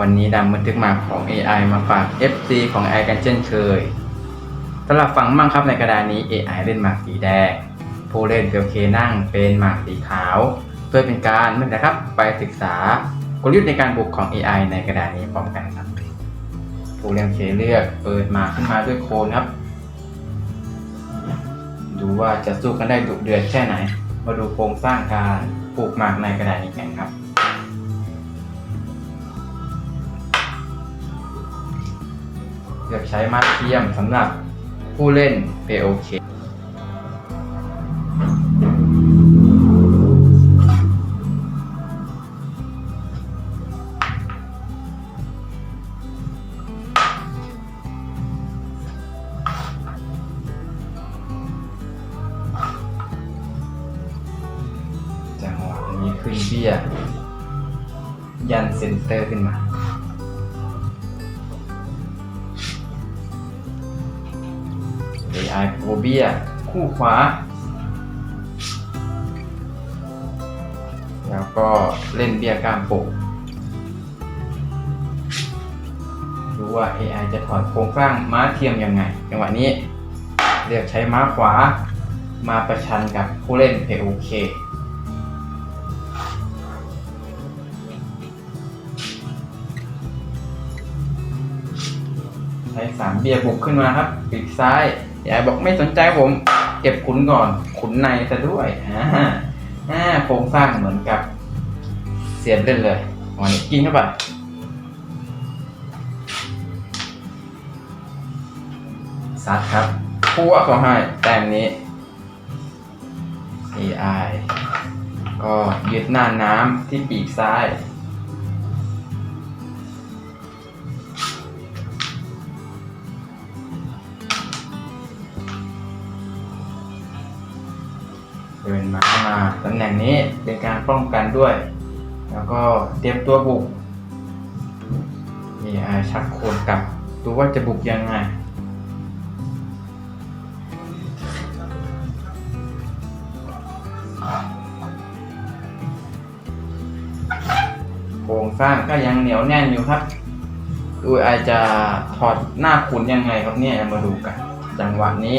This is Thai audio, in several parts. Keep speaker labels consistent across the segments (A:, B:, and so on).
A: วันนี้ดำบันทึกมาของ AI มาฝาก FC ของ AI กันเช่นเคยสำหรับฝั่งมั่งครับในกระดานนี้ AI เล่นหมากสีแดง ผู้เล่นเพียวเคนั่งเป็นหมากสีขาวเพื่อเป็นการนั่นนะครับไปศึกษากลยุทธ์ในการบุกของ AI ในกระดานนี้พร้อมกันครับ ผู้เล่นเคเลือกเปิดหมากขึ้นมาด้วยโคนครับ ดูว่าจะสู้กันได้ดุเดือดแค่ไหน มาดูโครงสร้างการปลูกหมากในกระดาษนี้กันครับ ลือกใช้มาเทียมสำหรับผู้เล่น POK จังหวะนี้ขึ้นเบี้ยยันเซนเตอร์ขึ้นมา AI โปเบียคู่ขวา แล้วก็เล่นเบี้ยกล้ามปกดูว่า AI จะถอดโครงสร้างม้าเทียมยังไงจังหวะนี้เลือกใช้ม้าขวามาประชันกับผู้เล่น POK ใช้สามเบียบุกขึ้นมาครับปีกซ้าย ยายบอกไม่สนใจผม เก็บขุนก่อน ขุนในซะด้วยอ่าอ่าโครงสร้างเหมือนกับ เสียนเล่นเลยวันนี้กินเข้าไปซัดครับพัวเขาให้แต้มนี้ AI ก็ยึดหน้าน้ำที่ปีกซ้าย เดินมามาตำแหน่งนี้เป็นการป้องกันด้วย แล้วก็เตรียมตัวบุกนี่อาชักโคนกลับดูว่าจะบุกยังไงโครงสร้างก็ยังเหนียวแน่นอยู่ครับดูอจจะถอดหน้าขุนยังไงครับเนี่ยมาดูกัน จังหวะนี้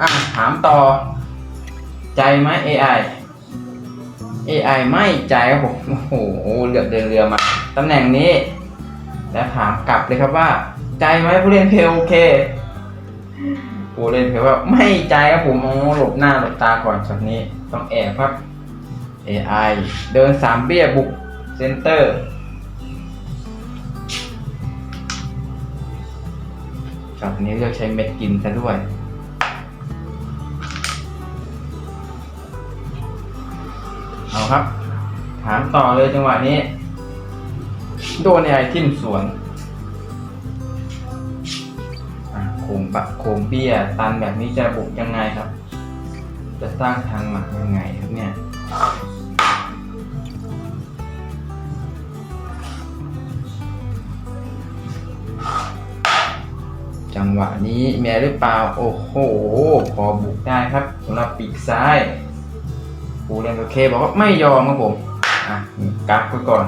A: อะถามต่อ ใจไหม AI AI ไม่ใจครับผมโอ้โหเลือเดินเรือมาตำแหน่งนี้แล้วถามกลับเลยครับว่า ใจไหมผู้เล่นเพลโอเคผู้เล่นเพลว่าไม่ใจครับผมโอ้หลบหน้าหลบตาก่อนช็อตนี้ต้องแอบครับ AI เดินสามเบี้ยบุกเซนเตอร์ช็อตนี้เลือกใช้เม็ดกินซะด้วย เอาครับ ถามต่อเลยจังหวะนี้ โดนไอ้ทิ่มสวนอะโคมปะโคมเบี้ย ตันแบบนี้จะบุกยังไงครับ จะสร้างทางหมักยังไงครับเนี่ยจังหวะนี้แม่หรือเปล่า โอ้โห พอบุกได้ครับสำหรับปีกซ้าย ปูเรียนโอเคบอกว่าไม่ยอมครับผมอะนี่กักไว้ก่อน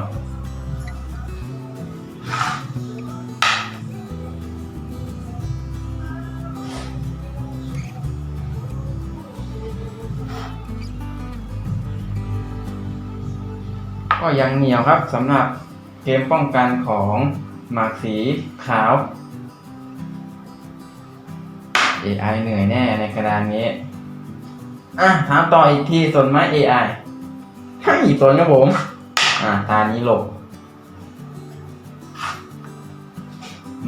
A: ก็ยังเหนียวครับสำหรับเกมป้องกันของหมากสีขาว AI เหนื่อยแน่ในกระดานนี้ อะถามต่ออีกทีสนไหม AI ให้สนครับผม อะตานี้หลบ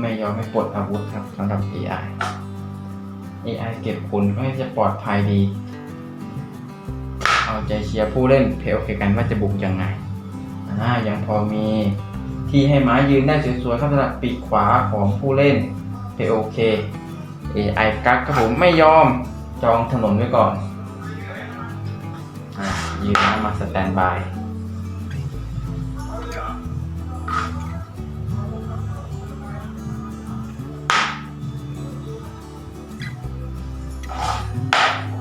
A: ไม่ยอมให้ปลดอาวุธครับสำหรับ AI AI เก็บผลก็จะปลอดภัยดี เอาใจเชียร์ผู้เล่นเพลโอเคกันว่าจะบุกยังไง อ่ายังพอมีที่ให้ม้ายืนได้สวยๆครับสำหรับปีกขวาของผู้เล่น POK AI กักครับผมไม่ยอมจองถนนไว้ก่อน ยืนน้ำมาสแตนบาย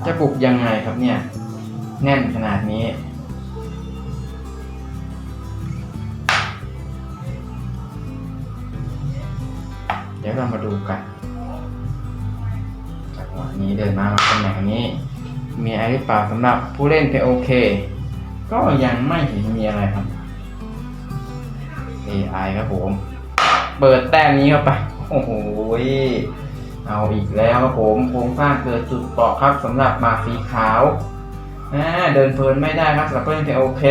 A: จะปลุกยังไงครับเนี่ย แน่นขนาดนี้ เดี๋ยวเรามาดูกันจังหวะนี้เดินมามาตำแหน่งนี้ มีอะไรหรือเปล่าสำหรับผู้เล่น POK ก็ยังไม่เห็นมีอะไรครับ AI ครับผม เปิดแต้มนี้เข้าไป โอ้โห เอาอีกแล้วครับผม โครงสร้างเกิดจุดเปราะครับสำหรับมาสีขาวเดินเพลินไม่ได้ครับสำหรับผู้เล่น POK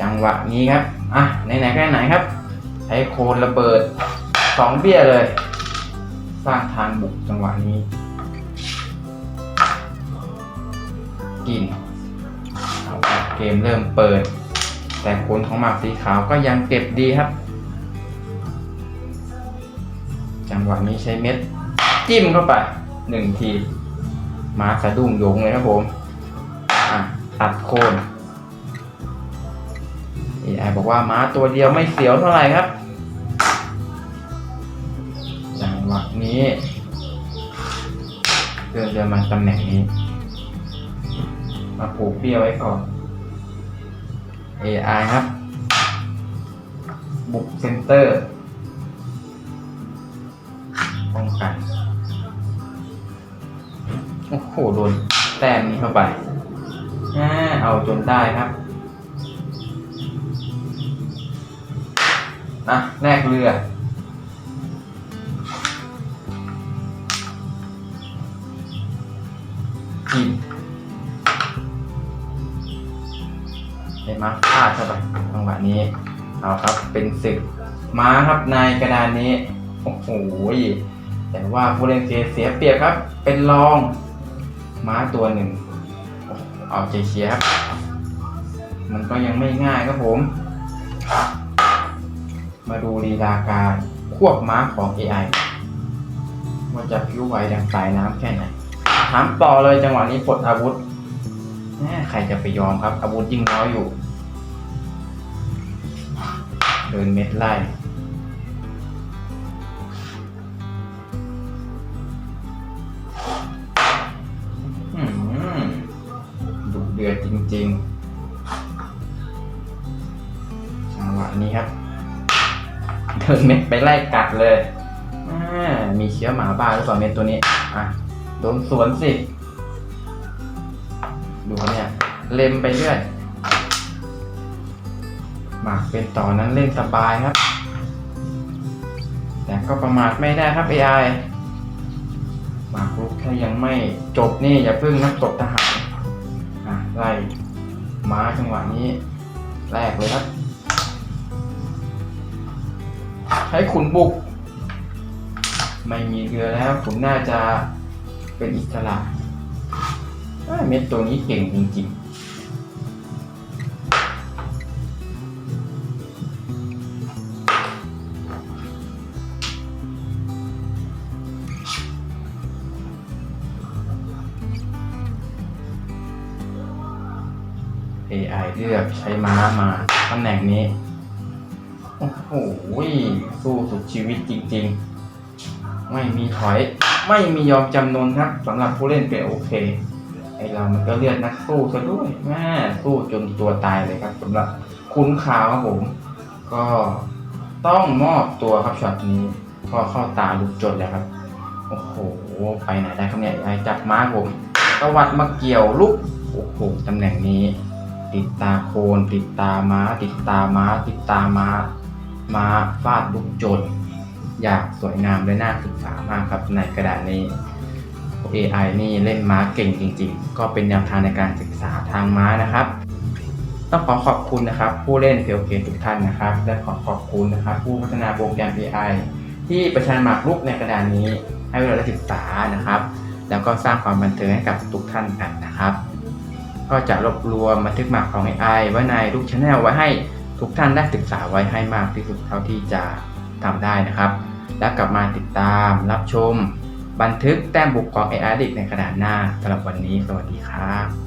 A: จังหวะนี้ครับ อะ ไหนๆก็ไหนครับ ใช้โคนระเบิดสองเบี้ยเลย สร้างทางบุกจังหวะนี้ กินเอาครับเกมเริ่มเปิด แต่โคนของหมากสีขาวก็ยังเก็บดีครับ จังหวะนี้ใช้เม็ด จิ้มเข้าไปหนึ่งทีหมาสะดุ้งโยงเลยครับผมตัดโคน AI บอกว่าม้าตัวเดียวไม่เสียวเท่าไหร่ครับ จังหวะนี้เดินเดินมาตำแหน่งนี้ มาผูกเปี้ยไว้ก่อน AI ครับ บุกเซนเตอร์ป้องกัน โอ้โห โดนแต้มนี้เข้าไปอ่าเอาจนได้ครับนะแลกเรือกิน ดเข้าไปจังหวะนี้เอาครับเป็นศึกม้าครับในกระดานนี้โอ้โหแต่ว่าผู้เล่นเกเสียเปรียบครับ เป็นรองม้าตัวหนึ่งเอาใจเชียครับ มันก็ยังไม่ง่ายครับผม มาดูลีลาการควบม้าของ AI ว่าจะพิ้วไหวดังสายน้ำแค่ไหนถามต่อเลยจังหวะนี้ปลดอาวุธแหม่ใครจะไปยอมครับ อาวุธยิ่งน้อยอยู่ เดินเม็ดไล่อืมดุเดือดจริงๆ จังหวะนี้ครับ เดินเม็ดไปไล่กัดเลยอ่ามีเชื้อหมาบ้าหรือเปล่าเม็ดตัวนี้ อะ โดนสวนสิ ดูเขาเนี่ย เล็มไปเรื่อย เป็นต่อนั้นเล่นสบายครับ แต่ก็ประมาทไม่ได้ครับ AI หมากรุกถ้ายังไม่จบนี่อย่าเพิ่งนักตบทหารอะไล่ม้าจังหวะนี้แรกเลยครับ ใช้ขุนบุก ไม่มีเรือแล้วขุนน่าจะเป็นอิสระเอ้ยเม็ดตัวนี้เก่งจริงๆ AI เลือกใช้ม้ามาตำแหน่งนี้ โอ้โห สู้สุดชีวิตจริงๆ ไม่มีถอย ไม่มียอมจำนนครับสำหรับผู้เล่นเป็นโอเค ไอเรามันก็เลือดนักสู้ซะด้วยแม่สู้จนตัวตายเลยครับสำหรับคุณขาวครับผม ก็ต้องมอบตัวครับช็อตนี้ก็เข้าตาลุกจนแล้วครับ โอ้โห ไปไหนได้ครับเนี่ยไอจับม้าผมตวัดมาเกี่ยวลุกโอ้โหตำแหน่งนี้ ติดตาโคน ติดตาม้า ติดตาม้า ติดตาม้า ม้าฟาดลุกจน อยากสวยงามและน่าศึกษามากครับในกระดาษนี้ AI นี่เล่นม้าเก่งจริง ๆ ก็เป็นแนวทางในการศึกษาทางม้านะครับ ต้องขอขอบคุณนะครับ ผู้เล่นเพลเกทุกท่านนะครับ และขอขอบคุณนะครับ ผู้พัฒนาโปรแกรม AI ที่ประชันหมากรุกในกระดานนี้ให้เราได้ศึกษานะครับ แล้วก็สร้างความบันเทิงให้กับทุกท่านกันนะครับ ก็จะรวบรวมบันทึกหมากของ AI ไว้ในลูกชแนลไว้ให้ทุกท่านได้ศึกษาไว้ให้มากที่สุดเท่าที่จะทำได้นะครับ แล้วกลับมาติดตามรับชม บันทึกแต้มบุกของ AI ดิกในกระดาษหน้าสำหรับวันนี้ สวัสดีครับ